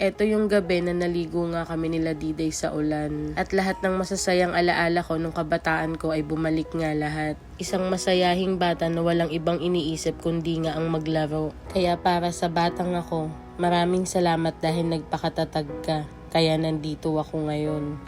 Eto yung gabi na naligo nga kami nila Diday sa ulan. At lahat ng masasayang alaala ko nung kabataan ko ay bumalik nga lahat. Isang masayahing bata na walang ibang iniisip kundi nga ang maglaro. Kaya para sa batang ako, maraming salamat dahil nagpakatatag ka. Kaya nandito ako ngayon.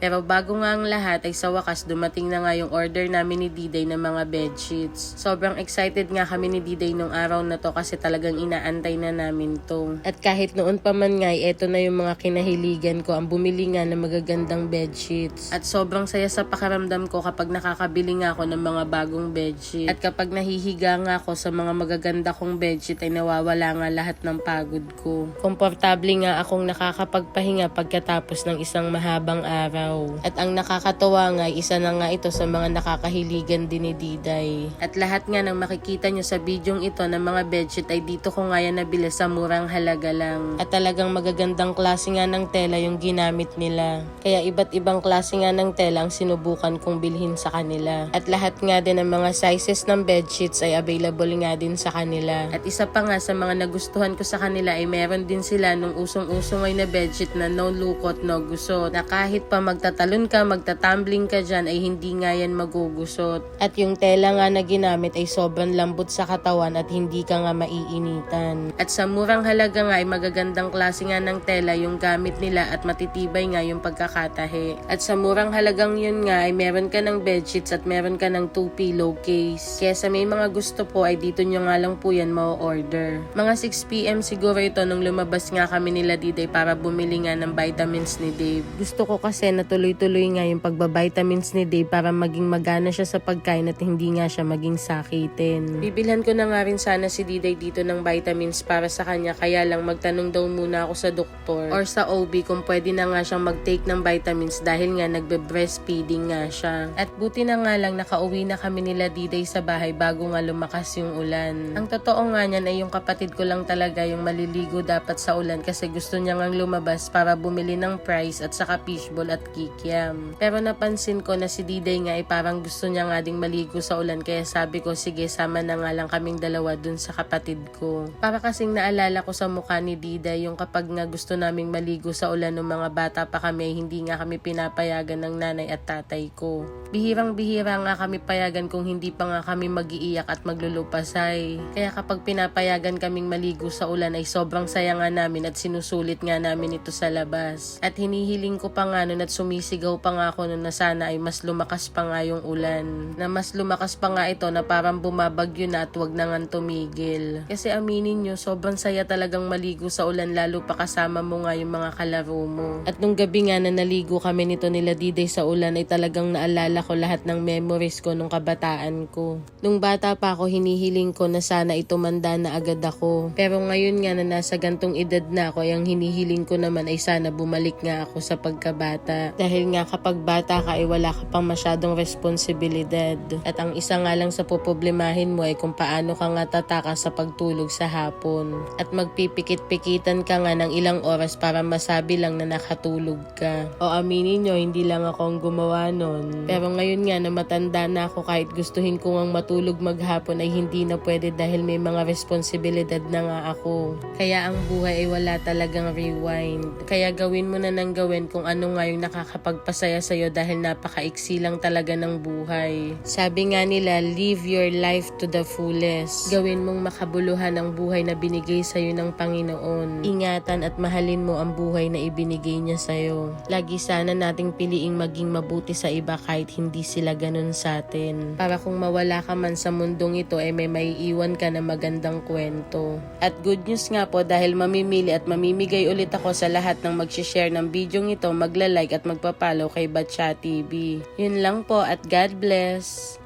Pero bago nga ang lahat ay sa wakas dumating na nga yung order namin ni Diday ng mga bedsheets. Sobrang excited nga kami ni Diday nung araw na to kasi talagang inaantay na namin to. At kahit noon pa man nga ay eto na yung mga kinahiligan ko ang bumili nga ng magagandang bedsheets. At sobrang saya sa pakaramdam ko kapag nakakabili nga ako ng mga bagong bedsheet. At kapag nahihiga nga ako sa mga magaganda kong bedsheet ay nawawala nga lahat ng pagod ko. Komportable nga akong nakakapagpahinga pagkatapos ng isang mahabang araw. At ang nakakatawa nga, isa na nga ito sa mga nakakahiligan din ni Diday. At lahat nga ng makikita nyo sa bidyong ito ng mga bedsheet ay dito ko nga yan nabili sa murang halaga lang. At talagang magagandang klase nga ng tela yung ginamit nila. Kaya iba't ibang klase nga ng tela ang sinubukan kong bilhin sa kanila. At lahat nga din ng mga sizes ng bedsheets ay available nga din sa kanila. At isa pa nga sa mga nagustuhan ko sa kanila ay meron din sila nung usong-uso ngayon na bedsheet na no lukot, no gusot. Na kahit pa magtatalon ka, magtatumbling ka dyan ay hindi nga yan magugusot. At yung tela nga na ginamit ay sobrang lambot sa katawan at hindi ka nga maiinitan. At sa murang halaga nga ay magagandang klase nga ng tela yung gamit nila at matitibay nga yung pagkakatahi. At sa murang halagang yun nga ay meron ka ng bedsheets at meron ka ng two pillowcase. Kaya sa may mga gusto po ay dito nyo nga lang po yan ma-order. Mga 6pm siguro ito nung lumabas nga kami nila Diday para bumili nga ng vitamins ni Dave. Gusto ko kasi na tuloy-tuloy nga yung pagbabitamins ni Dave para maging magana siya sa pagkain at hindi nga siya maging sakitin. Bibilhan ko na nga rin sana si Diday dito ng vitamins para sa kanya kaya lang magtanong daw muna ako sa doktor or sa OB kung pwede na nga siyang mag-take ng vitamins dahil nga nagbe-breastfeeding nga siya. At buti na nga lang nakauwi na kami nila Diday sa bahay bago nga lumakas yung ulan. Ang totoo nga niyan ay yung kapatid ko lang talaga yung maliligo dapat sa ulan kasi gusto niya ngang lumabas para bumili ng price at saka fishball at kikiam. Pero napansin ko na si Diday nga ay parang gusto niya nga ding maligo sa ulan kaya sabi ko sige sama na nga lang kaming dalawa dun sa kapatid ko. Para kasing naalala ko sa mukha ni Diday yung kapag nga gusto naming maligo sa ulan ng mga bata pa kami hindi nga kami pinapayagan ng nanay at tatay ko. Bihirang bihira nga kami payagan kung hindi pa nga kami magiiyak at maglulupasay. Kaya kapag pinapayagan kaming maligo sa ulan ay sobrang saya nga namin at sinusulit nga namin ito sa labas. At hinihiling ko pa nga nun at sumisigaw pa nga ako nun na sana ay mas lumakas pa nga yung ulan. Na mas lumakas pa nga ito na parang bumabagyo na at wag na nga tumigil. Kasi aminin nyo, sobrang saya talagang maligo sa ulan lalo pa kasama mo nga yung mga kalaro mo. At nung gabi nga na naligo kami nito nila Diday sa ulan ay talagang naalala ko lahat ng memories ko nung kabataan ko. Nung bata pa ako, hinihiling ko na sana ito manda na agad ako. Pero ngayon nga na nasa gantong edad na ako, ay ang hinihiling ko naman ay sana bumalik nga ako sa pagkabata. Dahil nga kapag bata ka ay wala ka pang masyadong responsibilidad. At ang isa nga lang sa poproblemahin mo ay kung paano ka nga tatakas sa pagtulog sa hapon. At magpipikit-pikitan ka nga ng ilang oras para masabi lang na nakatulog ka. O aminin nyo, hindi lang ako ang gumawa nun. Pero ngayon nga na matanda na ako kahit gustuhin ko ang matulog maghapon ay hindi na pwede dahil may mga responsibilidad na nga ako. Kaya ang buhay ay wala talagang rewind. Kaya gawin mo na nang gawin kung ano nga yung nakakapagpasaya sa'yo dahil napakaiksi lang talaga ng buhay. Sabi nga nila, live your life to the fullest. Gawin mong makabuluhan ang buhay na binigay sa'yo ng Panginoon. Ingatan at mahalin mo ang buhay na ibinigay niya sa'yo. Lagi sana nating piliing maging mabuti sa iba kahit hindi sila ganun sa atin. Para kung mawala ka man sa mundong ito ay may maiiwan ka na magandang kwento. At good news nga po dahil mamimili at mamimigay ulit ako sa lahat ng mag-share ng video ito, magla-like at magpa-follow kay Batcha TV. Yun lang po at God bless!